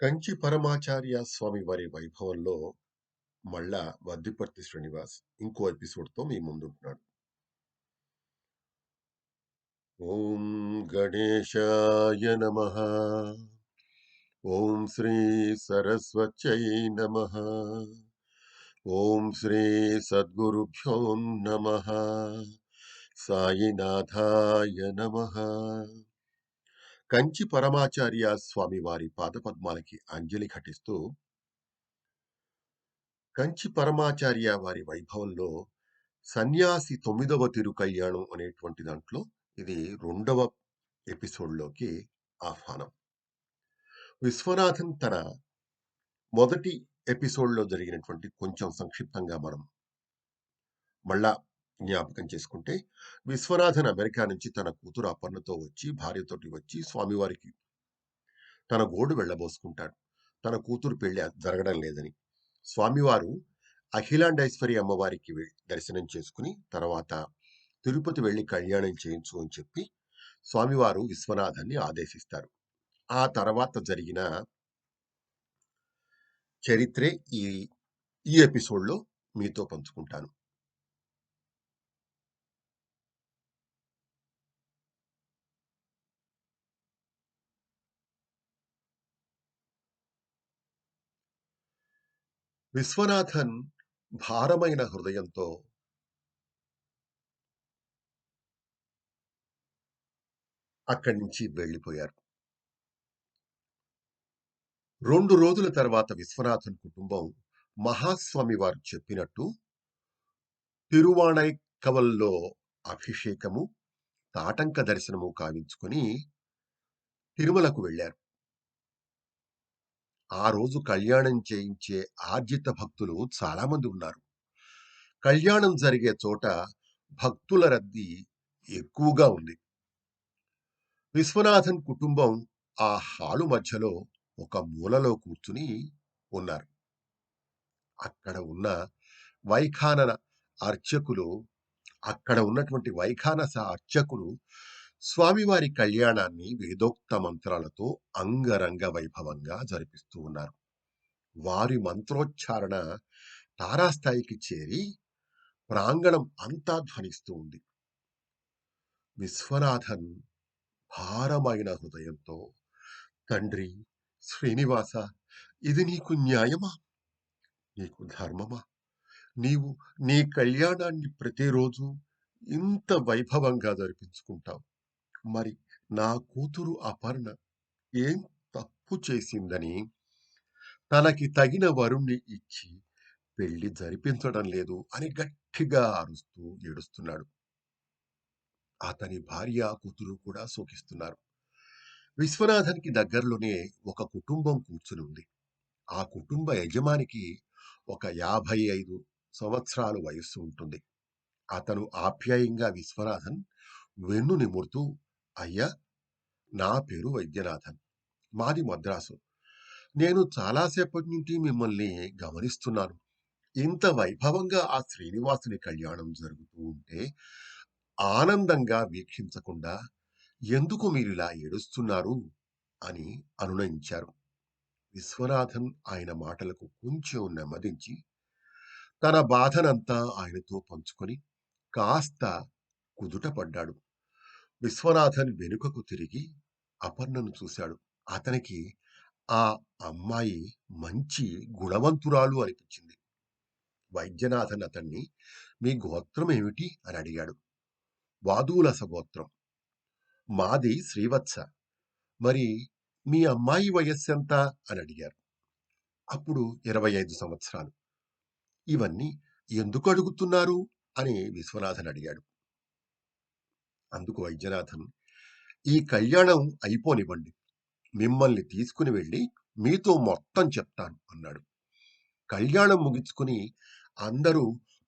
కంచి పరమాచార్య స్వామి వారి వైభవంలో మళ్ళా వద్దిపర్తి శ్రీనివాస్ ఇంకో ఎపిసోడ్‌తో మీ ముందుంటున్నాడు. ఓం గణేశాయ నమ. ఓం శ్రీ సరస్వత్యై నమ. ఓం శ్రీ సద్గురుభ్యో నమ. సాయినాథాయ నమ. కంచి పరమాచార్య స్వామి వారి పాదపద్మాలకి అంజలి ఘటిస్తూ కంచి పరమాచార్య వారి వైభవంలో సన్యాసి తొమ్మిదవ తిరుకయ్యాణం అనేటువంటి దాంట్లో ఇది రెండవ ఎపిసోడ్‌లోకి ఆహ్వానం. విశ్వనాథన్ తన మొదటి ఎపిసోడ్‌లో జరిగినటువంటి కొంచెం సంక్షిప్తంగా మనం మళ్ళా జ్ఞాపకం చేసుకుంటే, విశ్వనాథన్ అమెరికా నుంచి తన కూతురు అపర్ణతో వచ్చి, భార్యతోటి వచ్చి స్వామివారికి తన గోడు వెళ్ళబోసుకుంటాడు. తన కూతురు పెళ్ళి జరగడం లేదని. స్వామివారు అఖిలాండేశ్వరి అమ్మవారికి దర్శనం చేసుకుని, తర్వాత తిరుపతి వెళ్ళి కళ్యాణం చేయించు అని చెప్పి, స్వామివారు విశ్వనాథన్ని ఆదేశిస్తారు. ఆ తర్వాత జరిగిన చరిత్రే ఈ ఈ ఎపిసోడ్‌లో మీతో పంచుకుంటాను. విశ్వనాథన్ భారమైన హృదయంతో అక్కడి నుంచి వెళ్ళిపోయారు. రెండు రోజుల తర్వాత విశ్వనాథన్ కుటుంబం మహాస్వామి వారు చెప్పినట్టు తిరువాణైక్కవల్లో అభిషేకము, తాటంక దర్శనము కావించుకొని తిరుమలకు వెళ్ళారు. ఆ రోజు కళ్యాణం చేయించే ఆర్జిత భక్తులు చాలామంది ఉన్నారు. కళ్యాణం జరిగే చోట భక్తుల రద్దీ ఎక్కువగా ఉంది. విశ్వనాథన్ కుటుంబం ఆ హాలు మధ్యలో ఒక మూలలో కూర్చుని ఉన్నారు. అక్కడ ఉన్న వైఖానన అర్చకులు అక్కడ ఉన్నటువంటి వైఖానస అర్చకులు స్వామివారి కళ్యాణాన్ని వేదోక్త మంత్రాలతో అంగరంగ వైభవంగా జరిపిస్తూ ఉన్నారు. వారి మంత్రోచ్చారణ తారాస్థాయికి చేరి ప్రాంగణం అంతా ధ్వనిస్తూ ఉంది. విశ్వనాథన్ భారమైన హృదయంతో తండ్రి శ్రీనివాస ఇది నీకు న్యాయమా? నీకు ధర్మమా? నీవు నీ కళ్యాణాన్ని ప్రతిరోజు ఇంత వైభవంగా జరిపించుకుంటావు. మరి నా కూతురు అపర్ణ ఏం తప్పు చేసిందని తనకి తగిన వరుణ్ణి ఇచ్చి పెళ్ళి జరిపించడం లేదు అని గట్టిగా అరుస్తూ ఏడుస్తున్నాడు. అతని భార్య, కూతురు కూడా శోకిస్తున్నారు. విశ్వనాథన్‌కి దగ్గరలోనే ఒక కుటుంబం కూర్చుని ఉంది. ఆ కుటుంబ యజమానికి ఒక 55 సంవత్సరాలు వయస్సు ఉంటుంది. అతను ఆప్యాయంగా విశ్వనాథన్ వెన్ను నిమురుతూ అయ్యా! నా పేరు వైద్యనాథన్. మాది మద్రాసు. నేను చాలాసేపటి నుండి మిమ్మల్ని గమనిస్తున్నాను. ఇంత వైభవంగా ఆ శ్రీనివాసుని కళ్యాణం జరుగుతూ ఉంటే ఆనందంగా వీక్షించకుండా ఎందుకు మీరిలా ఏడుస్తున్నారు? అని అనునయించారు. విశ్వనాథన్ ఆయన మాటలకు కొంచెం నెమ్మదించి తన బాధనంతా ఆయనతో పంచుకొని కాస్త కుదుటపడ్డాడు. విశ్వనాథన్ వెనుకకు తిరిగి అపర్ణను చూశాడు. అతనికి ఆ అమ్మాయి మంచి గుణవంతురాలు అనిపించింది. వైద్యనాథన్ అతన్ని మీ గోత్రం ఏమిటి? అని అడిగాడు. వాదూలస గోత్రం. మాది శ్రీవత్స. మరి మీ అమ్మాయి వయస్సెంత? అని అడిగారు. అప్పుడు 25 సంవత్సరాలు. ఇవన్నీ ఎందుకు అడుగుతున్నారు? అని విశ్వనాథన్ అడిగాడు. అందుకు వైద్యనాథన్ ఈ కళ్యాణం అయిపోనివ్వండి. మిమ్మల్ని తీసుకుని వెళ్ళి మీతో మొత్తం చెప్తాను అన్నాడు. కళ్యాణం ముగించుకుని అందరూ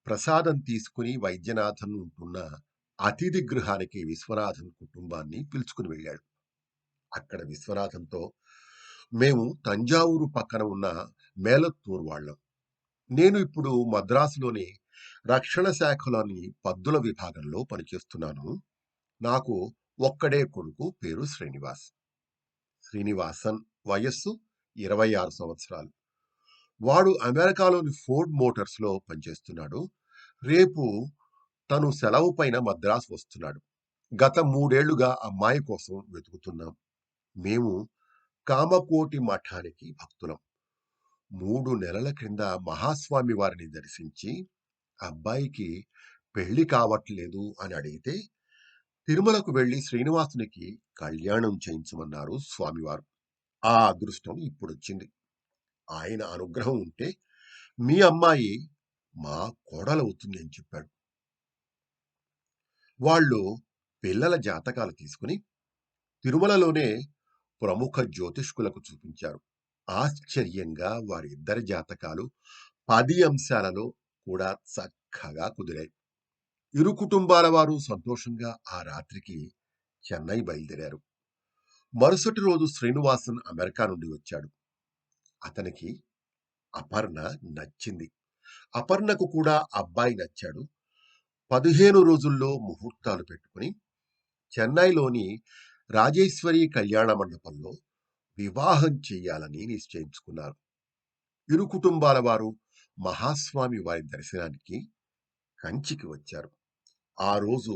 ప్రసాదం తీసుకుని వైద్యనాథన్ ఉంటున్న అతిథి గృహానికి విశ్వనాథన్ కుటుంబాన్ని పిలుచుకుని వెళ్ళాడు. అక్కడ విశ్వనాథన్‌తో మేము తంజావూరు పక్కన ఉన్న మేలత్తూరు వాళ్ళం. నేను ఇప్పుడు మద్రాసులోని రక్షణ శాఖలోని పద్దుల విభాగంలో పనిచేస్తున్నాను. నాకు ఒక్కడే కొడుకు పేరు శ్రీనివాస్. శ్రీనివాసన్ వయస్సు ఇరవై ఆరు సంవత్సరాలు. వాడు అమెరికాలోని ఫోర్డ్ మోటార్స్లో పనిచేస్తున్నాడు. రేపు తను సెలవు పైన మద్రాసు వస్తున్నాడు. గత మూడేళ్ళుగా అమ్మాయి కోసం వెతుకుతున్నాం. మేము కామకోటి మఠానికి భక్తులం. మూడు నెలల క్రింద మహాస్వామి వారిని దర్శించి అబ్బాయికి పెళ్ళి కావట్లేదు అని అడిగితే తిరుమలకు వెళ్ళి శ్రీనివాసునికి కళ్యాణం చేయించమన్నారు స్వామివారు. ఆ అదృష్టం ఇప్పుడొచ్చింది. ఆయన అనుగ్రహం ఉంటే మీ అమ్మాయి మా కోడలవుతుంది అని చెప్పాడు. వాళ్ళు పిల్లల జాతకాలు తీసుకుని తిరుమలలోనే ప్రముఖ జ్యోతిష్కులకు చూపించారు. ఆశ్చర్యంగా వారిద్దరి జాతకాలు పది అంశాలలో కూడా చక్కగా కుదిరాయి. ఇరు కుటుంబాల వారు సంతోషంగా ఆ రాత్రికి చెన్నై బయలుదేరారు. మరుసటి రోజు శ్రీనివాసన్ అమెరికా నుండి వచ్చాడు. అతనికి అపర్ణ నచ్చింది. అపర్ణకు కూడా అబ్బాయి నచ్చాడు. పదిహేను రోజుల్లో ముహూర్తాలు పెట్టుకుని చెన్నైలోని రాజేశ్వరి కళ్యాణ మండపంలో వివాహం చేయాలని నిశ్చయించుకున్నారు. ఇరు కుటుంబాల వారు మహాస్వామి వారి దర్శనానికి కంచికి వచ్చారు. ఆ రోజు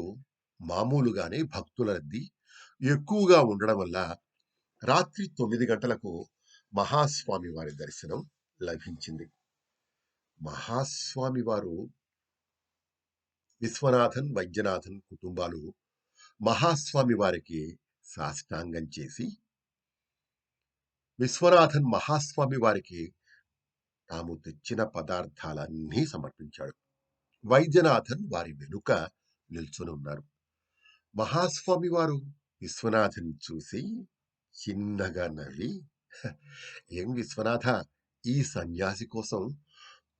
మామూలుగానే భక్తుల రద్దీ ఎక్కువగా ఉండడం వల్ల రాత్రి తొమ్మిది గంటలకు మహాస్వామి వారి దర్శనం లభించింది. మహాస్వామి వారు విశ్వనాథన్ వైద్యనాథన్ కుటుంబాలు మహాస్వామి వారికి సాష్టాంగం చేసి విశ్వనాథన్ మహాస్వామి వారికి తాము తెచ్చిన పదార్థాలన్నీ సమర్పించాడు. వైద్యనాథన్ వారి వెనుక నిల్చుని ఉన్నారు. మహాస్వామి వారు విశ్వనాథన్ చూసి చిన్నగా నవ్వి ఏం విశ్వనాథ ఈ సన్యాసి కోసం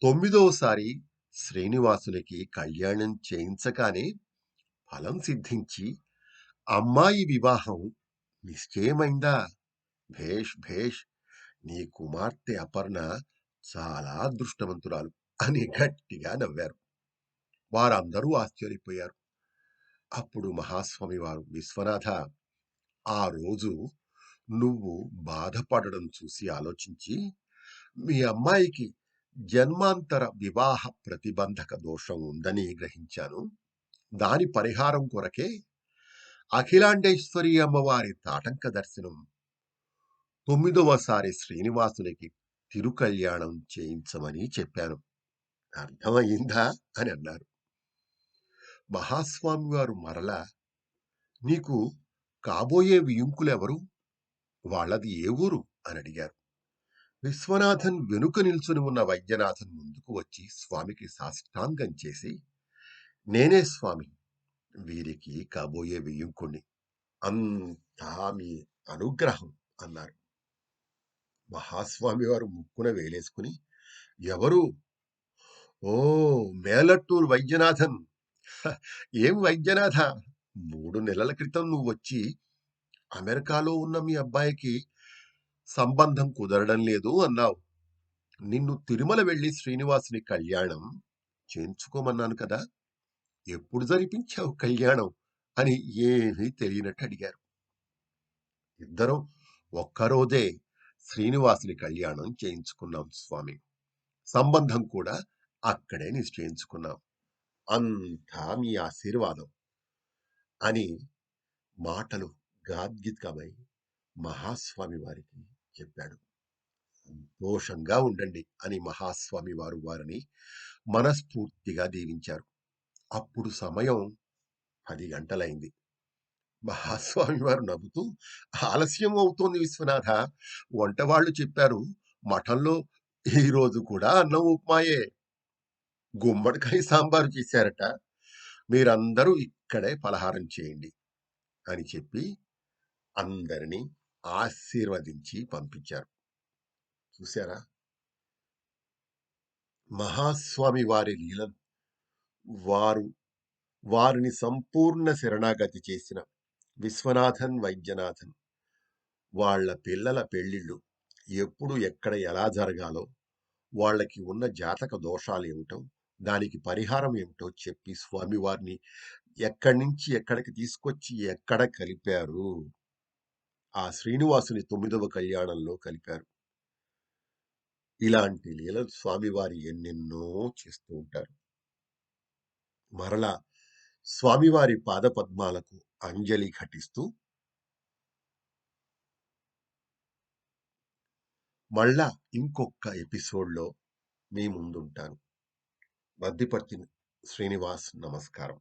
తొమ్మిదోసారి శ్రీనివాసులకి కళ్యాణం చేయించగానే ఫలం సిద్ధించి అమ్మాయి వివాహం నిశ్చయమైందా? భేష్ భేష్ నీ కుమార్తె అపర్ణ చాలా అదృష్టవంతురాలు అని గట్టిగా నవ్వారు. వారందరూ ఆశ్చర్యపోయారు. అప్పుడు మహాస్వామి వారు విశ్వనాథ ఆ రోజు నువ్వు బాధపడడం చూసి ఆలోచించి మీ అమ్మాయికి జన్మాంతర వివాహ ప్రతిబంధక దోషం ఉందని గ్రహించాను. దాని పరిహారం కొరకే అఖిలాండేశ్వరి అమ్మవారి తాటంక దర్శనం. తొమ్మిదవసారి శ్రీనివాసునికి తిరుకల్యాణం చేయించమని చెప్పాను. అర్థమయ్యిందా? అని అన్నారు. మహాస్వామివారు మరల మరలా నీకు కాబోయే వియుంకులెవరు? వాళ్ళది ఏ ఊరు? అని అడిగారు. విశ్వనాథన్ వెనుక నిల్చుని ఉన్న వైద్యనాథన్ ముందుకు వచ్చి స్వామికి సాష్టాంగం చేసి నేనే స్వామి వీరికి కాబోయే వియుంకుణ్ణి. అంతా మీ అనుగ్రహం అన్నారు. మహాస్వామి వారు ముక్కున వేలేసుకుని ఎవరు? ఓ మేలట్టూరు వైద్యనాథన్! ఏం వైద్యనాథ? మూడు నెలల క్రితం నువ్వు వచ్చి అమెరికాలో ఉన్న మీ అబ్బాయికి సంబంధం కుదరడం లేదు అన్నావు. నిన్ను తిరుమల వెళ్ళి శ్రీనివాసుని కళ్యాణం చేయించుకోమన్నాను కదా? ఎప్పుడు జరిపించావు కళ్యాణం? అని ఏమీ తెలియనట్టు అడిగారు. ఇద్దరం ఒక్కరోజే శ్రీనివాసుని కళ్యాణం చేయించుకున్నాం స్వామి. సంబంధం కూడా అక్కడే నిశ్చయించుకున్నాం. అంతా మీ ఆశీర్వాదం అని మాటలు గాద్గితమై మహాస్వామి వారికి చెప్పాడు. సంతోషంగా ఉండండి అని మహాస్వామి వారు వారిని మనస్ఫూర్తిగా దీవించారు. అప్పుడు సమయం పది గంటలైంది. మహాస్వామి వారు నవ్వుతూ ఆలస్యం అవుతోంది విశ్వనాథ. వంటవాళ్ళు చెప్పారు మఠంలో ఈరోజు కూడా అన్నం ఉప్మాయే. గుమ్మడికాయ సాంబారు చేశారట. మీరందరూ ఇక్కడే పలహారం చేయండి అని చెప్పి అందరినీ ఆశీర్వదించి పంపించారు. చూశారా? మహాస్వామి వారి లీల. వారు వారిని సంపూర్ణ శరణాగతి చేసిన విశ్వనాథన్ వైద్యనాథన్. వాళ్ళ పిల్లల పెళ్ళిళ్ళు ఎప్పుడు ఎక్కడ ఎలా జరగాలో వాళ్ళకి ఉన్న జాతక దోషాలు ఏమిటో దానికి పరిహారం ఏమిటో చెప్పి స్వామివారిని ఎక్కడి నుంచి ఎక్కడికి తీసుకొచ్చి ఎక్కడ కలిపారు ఆ శ్రీనివాసుని తొమ్మిదవ కళ్యాణంలో కలిపారు ఇలాంటి లీలలు స్వామివారి ఎన్నెన్నో చేస్తూ ఉంటారు. మరలా స్వామివారి పాదపద్మాలకు అంజలి ఘటిస్తూ మళ్ళా ఇంకొక ఎపిసోడ్‌లో మీ ముందుంటాను. మద్దిపర్తి శ్రీనివాస్ నమస్కారం.